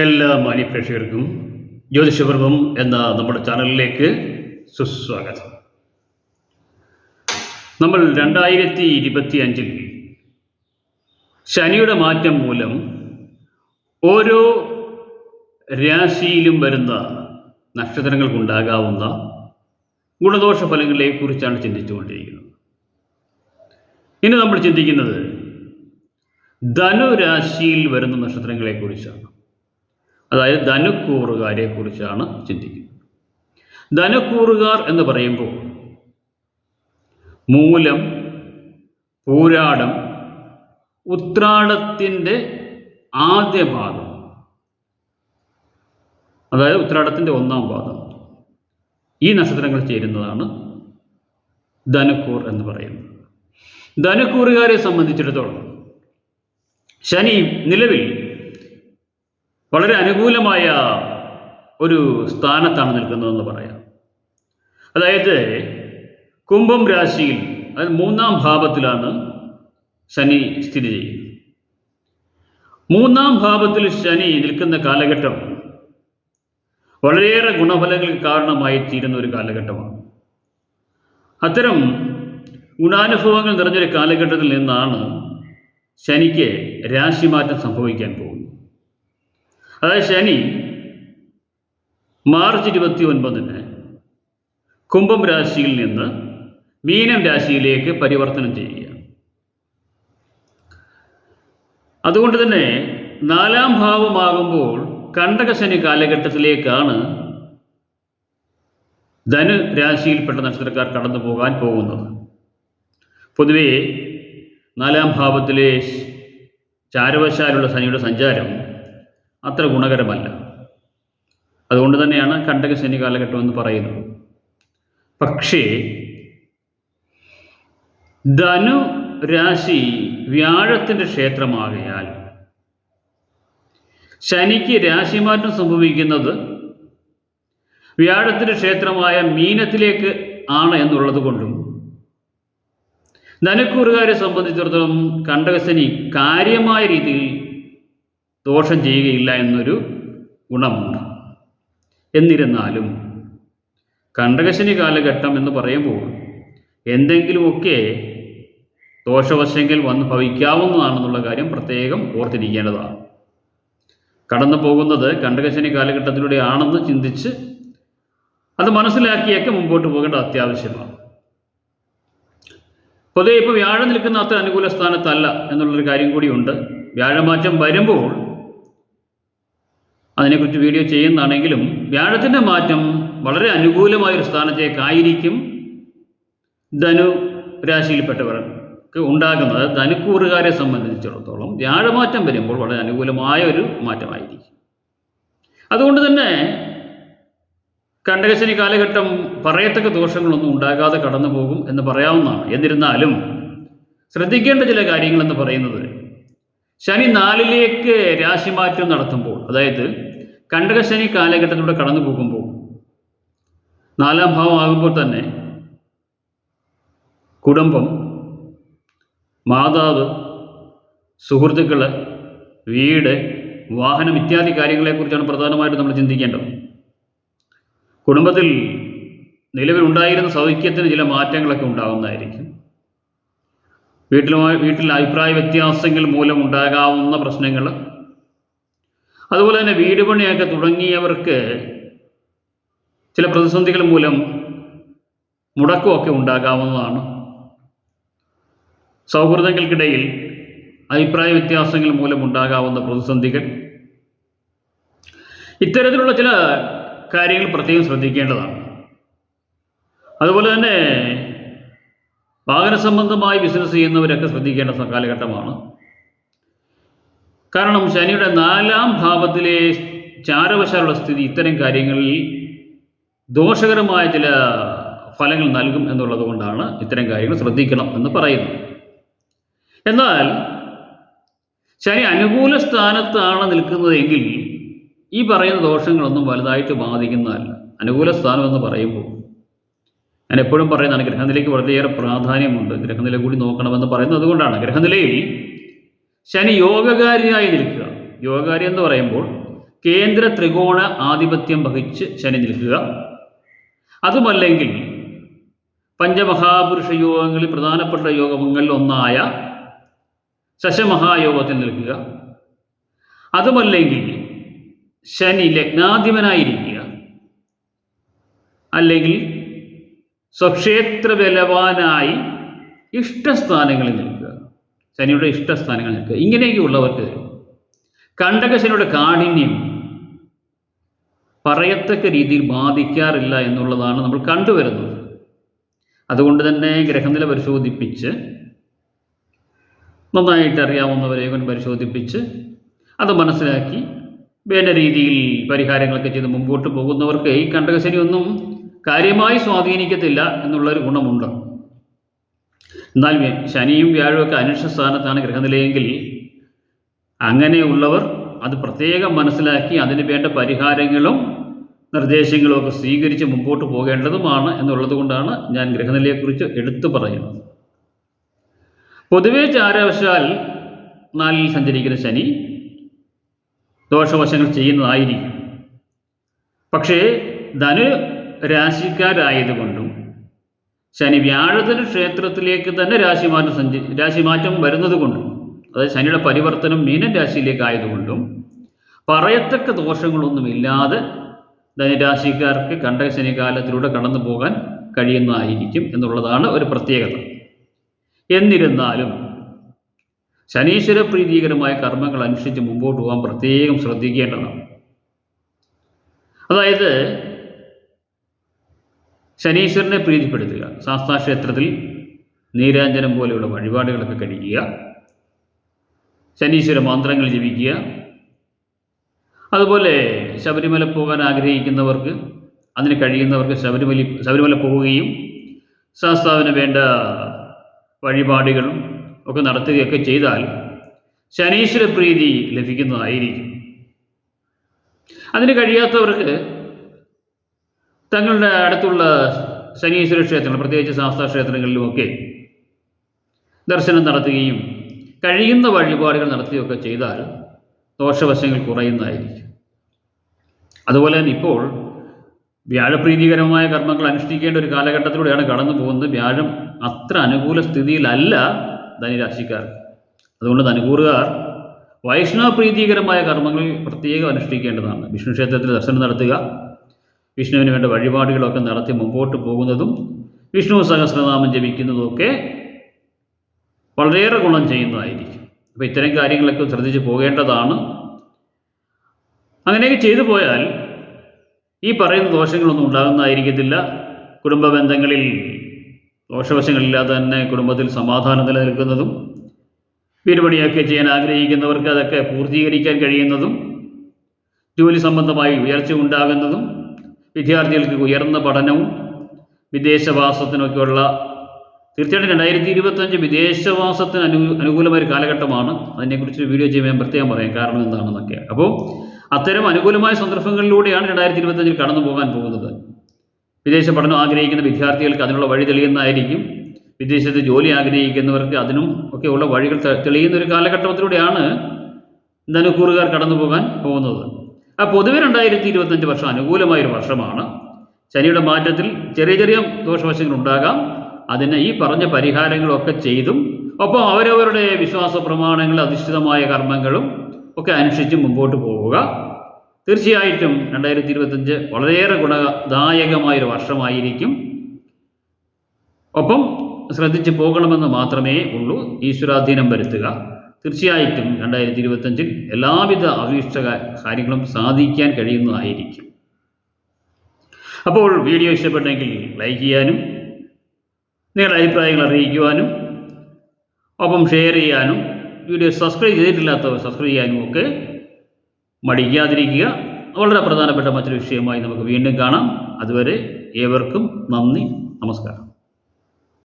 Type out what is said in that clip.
എല്ലാ മാന്യപ്രേക്ഷകർക്കും ജ്യോതിഷപർവം എന്ന നമ്മുടെ ചാനലിലേക്ക് സുസ്വാഗതം. നമ്മൾ രണ്ടായിരത്തി ഇരുപത്തി അഞ്ചിൽ ശനിയുടെ മാറ്റം മൂലം ഓരോ രാശിയിലും വരുന്ന നക്ഷത്രങ്ങൾക്കുണ്ടാകാവുന്ന ഗുണദോഷ ഫലങ്ങളെ കുറിച്ചാണ് ചിന്തിച്ചുകൊണ്ടിരിക്കുന്നത്. ഇനി നമ്മൾ ചിന്തിക്കുന്നത് ധനുരാശിയിൽ വരുന്ന നക്ഷത്രങ്ങളെക്കുറിച്ചാണ് അതായത് ധനുക്കൂറുകാരെ കുറിച്ചാണ് ചിന്തിക്കുന്നത്. ധനുക്കൂറുകാർ എന്ന് പറയുമ്പോൾ മൂലം പൂരാടം ഉത്രാടത്തിന്റെ ആദ്യ പാദം. അതായത് ഉത്രാടത്തിന്റെ ഒന്നാം പാദം. ഈ നക്ഷത്രങ്ങൾ ചേരുന്നതാണ് ധനുക്കൂർ എന്ന് പറയുന്നത്. ധനുക്കൂറുകാരെ സംബന്ധിച്ചിടത്തോളം ശനി നിലവിൽ വളരെ അനുകൂലമായ ഒരു സ്ഥാനത്താണ് നിൽക്കുന്നതെന്ന് പറയാം. അതായത് കുംഭം രാശിയിൽ അതായത് മൂന്നാം ഭാവത്തിലാണ് ശനി സ്ഥിതി ചെയ്യുന്നത്. മൂന്നാം ഭാവത്തിൽ ശനി നിൽക്കുന്ന കാലഘട്ടം വളരെയേറെ ഗുണഫലങ്ങൾക്ക് കാരണമായി തീരുന്ന ഒരു കാലഘട്ടമാണ്. അത്തരം ഗുണാനുഭവങ്ങൾ നിറഞ്ഞൊരു കാലഘട്ടത്തിൽ നിന്നാണ് ശനിക്ക് രാശിമാറ്റം സംഭവിക്കാൻ പോകുന്നത്. അതായത് ശനി മാർച്ച് ഇരുപത്തി ഒൻപതിന് കുംഭം രാശിയിൽ നിന്ന് മീനം രാശിയിലേക്ക് പരിവർത്തനം ചെയ്യുക. അതുകൊണ്ട് തന്നെ നാലാം ഭാവമാകുമ്പോൾ കണ്ടകശനി കാലഘട്ടത്തിലേക്കാണ് ധനു രാശിയിൽപ്പെട്ട നക്ഷത്രക്കാർ കടന്നു പോകാൻ പോകുന്നത്. പൊതുവേ നാലാം ഭാവത്തിലെ ചാരവശാലുള്ള ശനിയുടെ സഞ്ചാരം അത്ര ഗുണകരമല്ല. അതുകൊണ്ട് തന്നെയാണ് കണ്ടകശനി കാലഘട്ടം എന്ന് പറയുന്നത്. പക്ഷേ ധനു രാശി വ്യാഴത്തിന്റെ ക്ഷേത്രമാകയാൽ ശനിക്ക് രാശിമാറ്റം സംഭവിക്കുന്നത് വ്യാഴത്തിന്റെ ക്ഷേത്രമായ മീനത്തിലേക്ക് ആണ് എന്നുള്ളത് കൊണ്ടും ധനക്കൂറുകാരെ സംബന്ധിച്ചിടത്തോളം കണ്ടകശനി കാര്യമായ രീതിയിൽ ദോഷം ചെയ്യുകയില്ല എന്നൊരു ഗുണമുണ്ട്. എന്നിരുന്നാലും കണ്ടകശനി കാലഘട്ടം എന്ന് പറയുമ്പോൾ എന്തെങ്കിലുമൊക്കെ ദോഷവശങ്ങൾ വന്ന് ഭവിക്കാവുന്നതാണെന്നുള്ള കാര്യം പ്രത്യേകം ഓർത്തിരിക്കേണ്ടതാണ്. കടന്നു പോകുന്നത് കണ്ടകശനി കാലഘട്ടത്തിലൂടെ ആണെന്ന് ചിന്തിച്ച് അത് മനസ്സിലാക്കിയൊക്കെ മുമ്പോട്ട് പോകേണ്ടത് അത്യാവശ്യമാണ്. പൊതുവെ ഇപ്പോൾ വ്യാഴം നിൽക്കുന്ന അത്ര അനുകൂല സ്ഥാനത്തല്ല എന്നുള്ളൊരു കാര്യം കൂടിയുണ്ട്. വ്യാഴമാറ്റം വരുമ്പോൾ അതിനെക്കുറിച്ച് വീഡിയോ ചെയ്യുന്നതാണെങ്കിലും വ്യാഴത്തിന്റെ മാറ്റം വളരെ അനുകൂലമായ ഒരു സ്ഥാനത്തേക്കായിരിക്കും ധനു രാശിയിൽപ്പെട്ടവർക്ക് ഉണ്ടാകുന്നത്. ധനുക്കൂറുകാരെ സംബന്ധിച്ചിടത്തോളം വ്യാഴമാറ്റം വരുമ്പോൾ വളരെ അനുകൂലമായ ഒരു മാറ്റമായിരിക്കും. അതുകൊണ്ട് തന്നെ കണ്ടകശനി കാലഘട്ടം പറയത്തക്ക ദോഷങ്ങളൊന്നും ഉണ്ടാകാതെ കടന്നു പോകും എന്ന് പറയാവുന്നതാണ്. എന്നിരുന്നാലും ശ്രദ്ധിക്കേണ്ട ചില കാര്യങ്ങളെന്ന് പറയുന്നത് ശനി നാലിലേക്ക് രാശിമാറ്റം നടത്തുമ്പോൾ അതായത് കണ്ടകശനി കാലഘട്ടത്തിലൂടെ കടന്നു പോകുമ്പോൾ നാലാം ഭാവം ആകുമ്പോൾ തന്നെ കുടുംബം മാതാവ് സുഹൃത്തുക്കൾ വീട് വാഹനം ഇത്യാദി കാര്യങ്ങളെക്കുറിച്ചാണ് പ്രധാനമായിട്ടും നമ്മൾ ചിന്തിക്കേണ്ടത്. കുടുംബത്തിൽ നിലവിലുണ്ടായിരുന്ന സൗഖ്യത്തിന് ചില മാറ്റങ്ങളൊക്കെ ഉണ്ടാകുന്നതായിരിക്കും. വീട്ടിലുമായി വീട്ടിൽ അഭിപ്രായ വ്യത്യാസങ്ങൾ മൂലം ഉണ്ടാകാവുന്ന പ്രശ്നങ്ങൾ. അതുപോലെ തന്നെ വീട് പണിയൊക്കെ തുടങ്ങിയവർക്ക് ചില പ്രതിസന്ധികൾ മൂലം മുടക്കമൊക്കെ ഉണ്ടാകാവുന്നതാണ്. സൗഹൃദങ്ങൾക്കിടയിൽ അഭിപ്രായ വ്യത്യാസങ്ങൾ മൂലം ഉണ്ടാകാവുന്ന പ്രതിസന്ധികൾ. ഇത്തരത്തിലുള്ള ചില കാര്യങ്ങൾ പ്രത്യേകം ശ്രദ്ധിക്കേണ്ടതാണ്. അതുപോലെ തന്നെ വാഹന സംബന്ധമായി ബിസിനസ് ചെയ്യുന്നവരൊക്കെ ശ്രദ്ധിക്കേണ്ട കാലഘട്ടമാണ്. കാരണം ശനിയുടെ നാലാം ഭാവത്തിലെ ചാരവശാലുള്ള സ്ഥിതി ഇത്തരം കാര്യങ്ങളിൽ ദോഷകരമായ ചില ഫലങ്ങൾ നൽകും എന്നുള്ളത് കൊണ്ടാണ് ഇത്തരം കാര്യങ്ങൾ ശ്രദ്ധിക്കണം എന്ന് പറയുന്നത്. എന്നാൽ ശനി അനുകൂല സ്ഥാനത്താണ് നിൽക്കുന്നതെങ്കിൽ ഈ പറയുന്ന ദോഷങ്ങളൊന്നും വലുതായിട്ട് ബാധിക്കുന്നതല്ല. അനുകൂല സ്ഥാനം എന്ന് പറയുമ്പോൾ ഞാൻ എപ്പോഴും പറയുന്നതാണ് ഗ്രഹനിലയ്ക്ക് വളരെയേറെ പ്രാധാന്യമുണ്ട്. ഗ്രഹനില കൂടി നോക്കണമെന്ന് പറയുന്നത് അതുകൊണ്ടാണ്. ഗ്രഹനിലയിൽ ശനി യോഗകാരിയായി നിൽക്കുക. യോഗകാരി എന്ന് പറയുമ്പോൾ കേന്ദ്ര ത്രികോണ ആധിപത്യം വഹിച്ച് ശനി നിൽക്കുക. അതുമല്ലെങ്കിൽ പഞ്ചമഹാപുരുഷ യോഗങ്ങളിൽ പ്രധാനപ്പെട്ട യോഗങ്ങളിൽ ഒന്നായ ശശമഹായോഗത്തിൽ നിൽക്കുക. അതുമല്ലെങ്കിൽ ശനി ലഗ്നാധിപനായിരിക്കുക. അല്ലെങ്കിൽ സ്വക്ഷേത്ര ബലവാനായി ഇഷ്ടസ്ഥാനങ്ങളിൽ നിൽക്കുക. ശനിയുടെ ഇഷ്ടസ്ഥാനങ്ങളിൽ നിൽക്കുക. ഇങ്ങനെയൊക്കെയുള്ളവർക്ക് കണ്ടകശനിയുടെ കാഠിന്യം പറയത്തക്ക രീതിയിൽ ബാധിക്കാറില്ല എന്നുള്ളതാണ് നമ്മൾ കണ്ടുവരുന്നത്. അതുകൊണ്ട് തന്നെ ഗ്രഹനില പരിശോധിപ്പിച്ച് നന്നായിട്ട് അറിയാവുന്നവരെ കൊണ്ട് പരിശോധിപ്പിച്ച് അത് മനസ്സിലാക്കി വേണ്ട രീതിയിൽ പരിഹാരങ്ങളൊക്കെ ചെയ്ത് മുമ്പോട്ട് പോകുന്നവർക്ക് ഈ കണ്ടകശനി ഒന്നും കാര്യമായി സ്വാധീനിക്കത്തില്ല എന്നുള്ളൊരു ഗുണമുണ്ട്. എന്നാൽ ശനിയും വ്യാഴവും ഒക്കെ അനുഷ്ഠ സ്ഥാനത്താണ് ഗ്രഹനിലയെങ്കിൽ അങ്ങനെയുള്ളവർ അത് പ്രത്യേകം മനസ്സിലാക്കി അതിന് വേണ്ട പരിഹാരങ്ങളും നിർദ്ദേശങ്ങളും ഒക്കെ സ്വീകരിച്ച് മുമ്പോട്ട് പോകേണ്ടതുമാണ് എന്നുള്ളത് കൊണ്ടാണ് ഞാൻ ഗ്രഹനിലയെക്കുറിച്ച് എടുത്തു പറയുന്നത്. പൊതുവേ ചാരവശാൽ നാലിൽ സഞ്ചരിക്കുന്ന ശനി ദോഷവശങ്ങൾ ചെയ്യുന്നതായിരിക്കും. പക്ഷേ ധനു രാശിക്കാരായതുകൊണ്ടും ശനി വ്യാഴത്തിന് ക്ഷേത്രത്തിലേക്ക് തന്നെ രാശിമാറ്റം സഞ്ചി രാശിമാറ്റം വരുന്നത് കൊണ്ടും അതായത് ശനിയുടെ പരിവർത്തനം മീനൻ രാശിയിലേക്ക് ആയതുകൊണ്ടും പറയത്തക്ക ദോഷങ്ങളൊന്നുമില്ലാതെ ധനുരാശിക്കാർക്ക് കണ്ടക ശനി കാലത്തിലൂടെ കടന്നു പോകാൻ കഴിയുന്നതായിരിക്കും എന്നുള്ളതാണ് ഒരു പ്രത്യേകത. എന്നിരുന്നാലും ശനീശ്വര പ്രീതികരമായ കർമ്മങ്ങൾ അനുഷ്ഠിച്ച് മുമ്പോട്ട് പോകാൻ പ്രത്യേകം ശ്രദ്ധിക്കേണ്ടതാണ്. അതായത് ശനീശ്വരനെ പ്രീതിപ്പെടുത്തുക. ശാസ്താക്ഷേത്രത്തിൽ നീരാഞ്ജനം പോലെയുള്ള വഴിപാടുകളൊക്കെ കഴിക്കുക. ശനീശ്വര മന്ത്രങ്ങൾ ജപിക്കുക. അതുപോലെ ശബരിമല പോകാൻ ആഗ്രഹിക്കുന്നവർക്ക് അതിന് കഴിയുന്നവർക്ക് ശബരിമല ശബരിമല പോവുകയും ശാസ്താവിന് വേണ്ട വഴിപാടുകളും ഒക്കെ നടത്തുകയൊക്കെ ചെയ്താൽ ശനീശ്വര പ്രീതി ലഭിക്കുന്നതായിരിക്കും. അതിന് കഴിയാത്തവർക്ക് തങ്ങളുടെ അടുത്തുള്ള ശനീശ്വര ക്ഷേത്രങ്ങൾ പ്രത്യേകിച്ച് ശാസ്താ ക്ഷേത്രങ്ങളിലുമൊക്കെ ദർശനം നടത്തുകയും കഴിയുന്ന വഴിപാടുകൾ നടത്തുകയൊക്കെ ചെയ്താൽ ദോഷവശങ്ങൾ കുറയുന്നതായിരിക്കും. അതുപോലെ തന്നെ ഇപ്പോൾ വ്യാഴപ്രീതികരമായ കർമ്മങ്ങൾ അനുഷ്ഠിക്കേണ്ട ഒരു കാലഘട്ടത്തിലൂടെയാണ് കടന്നു പോകുന്നത്. വ്യാഴം അത്ര അനുകൂല സ്ഥിതിയിലല്ല ധനുരാശിക്കാർ. അതുകൊണ്ട് ധനുകൂറുകാർ വൈഷ്ണവ പ്രീതികരമായ കർമ്മങ്ങൾ പ്രത്യേകം അനുഷ്ഠിക്കേണ്ടതാണ്. വിഷ്ണു ക്ഷേത്രത്തിൽ ദർശനം നടത്തുക വിഷ്ണുവിന് വേണ്ട വഴിപാടുകളൊക്കെ നടത്തി മുമ്പോട്ട് പോകുന്നതും വിഷ്ണു സഹസ്രനാമം ജപിക്കുന്നതുമൊക്കെ വളരെയേറെ ഗുണം ചെയ്യുന്നതായിരിക്കും. അപ്പോൾ ഇത്തരം കാര്യങ്ങളൊക്കെ ശ്രദ്ധിച്ച് പോകേണ്ടതാണ്. അങ്ങനെയൊക്കെ ചെയ്തു പോയാൽ ഈ പറയുന്ന ദോഷങ്ങളൊന്നും ഉണ്ടാകുന്നതായിരിക്കത്തില്ല. കുടുംബ ബന്ധങ്ങളിൽ ദോഷവശങ്ങളില്ലാതെ തന്നെ കുടുംബത്തിൽ സമാധാനം നിലനിൽക്കുന്നതും വീടുപണിയൊക്കെ ചെയ്യാൻ ആഗ്രഹിക്കുന്നവർക്ക് അതൊക്കെ പൂർത്തീകരിക്കാൻ കഴിയുന്നതും ജോലി സംബന്ധമായി ഉയർച്ച ഉണ്ടാകുന്നതും വിദ്യാർത്ഥികൾക്ക് ഉയർന്ന പഠനവും വിദേശവാസത്തിനൊക്കെയുള്ള തീർച്ചയായിട്ടും രണ്ടായിരത്തി ഇരുപത്തഞ്ച് വിദേശവാസത്തിന് അനു അനുകൂലമായ ഒരു കാലഘട്ടമാണ്. അതിനെക്കുറിച്ച് വീഡിയോ ചെയ്യുമ്പോൾ ഞാൻ പ്രത്യേകം പറയാം. കാരണം എന്താണെന്നൊക്കെ. അപ്പോൾ അത്തരം അനുകൂലമായ സന്ദർഭങ്ങളിലൂടെയാണ് രണ്ടായിരത്തി ഇരുപത്തഞ്ചിൽ കടന്നു പോകാൻ പോകുന്നത്. വിദേശ പഠനം ആഗ്രഹിക്കുന്ന വിദ്യാർത്ഥികൾക്ക് അതിനുള്ള വഴി തെളിയുന്നതായിരിക്കും. വിദേശത്ത് ജോലി ആഗ്രഹിക്കുന്നവർക്ക് അതിനും ഒക്കെയുള്ള വഴികൾ തെളിയുന്ന ഒരു കാലഘട്ടത്തിലൂടെയാണ് ധനുക്കൂറുകാർ കടന്നു പോകാൻ പോകുന്നത്. ആ പൊതുവെ രണ്ടായിരത്തി ഇരുപത്തഞ്ച് വർഷം അനുകൂലമായ ഒരു വർഷമാണ്. ശനിയുടെ മാറ്റത്തിൽ ചെറിയ ചെറിയ ദോഷവശങ്ങൾ ഉണ്ടാകാം. അതിന് ഈ പറഞ്ഞ പരിഹാരങ്ങളൊക്കെ ചെയ്തും ഒപ്പം അവരവരുടെ വിശ്വാസ പ്രമാണങ്ങൾ അധിഷ്ഠിതമായ കർമ്മങ്ങളും ഒക്കെ അനുഷ്ഠിച്ച് മുമ്പോട്ട് പോവുക. തീർച്ചയായിട്ടും രണ്ടായിരത്തി ഇരുപത്തഞ്ച് വളരെയേറെ ഗുണദായകമായൊരു വർഷമായിരിക്കും. ഒപ്പം ശ്രദ്ധിച്ച് പോകണമെന്ന് മാത്രമേ ഉള്ളൂ. ഈശ്വരാധീനം വരുത്തുക. തീർച്ചയായിട്ടും രണ്ടായിരത്തി ഇരുപത്തഞ്ചിൽ എല്ലാവിധ അഭീഷ്ട കാര്യങ്ങളും സാധിക്കാൻ കഴിയുന്നതായിരിക്കും. അപ്പോൾ വീഡിയോ ഇഷ്ടപ്പെട്ടെങ്കിൽ ലൈക്ക് ചെയ്യാനും നിങ്ങളുടെ അഭിപ്രായങ്ങൾ അറിയിക്കുവാനും ഒപ്പം ഷെയർ ചെയ്യാനും വീഡിയോ സബ്സ്ക്രൈബ് ചെയ്തിട്ടില്ലാത്തവർ സബ്സ്ക്രൈബ് ചെയ്യാനും ഒക്കെ മടിക്കാതിരിക്കുക. വളരെ പ്രധാനപ്പെട്ട മറ്റൊരു വിഷയമായി നമുക്ക് വീണ്ടും കാണാം. അതുവരെ ഏവർക്കും നന്ദി നമസ്കാരം.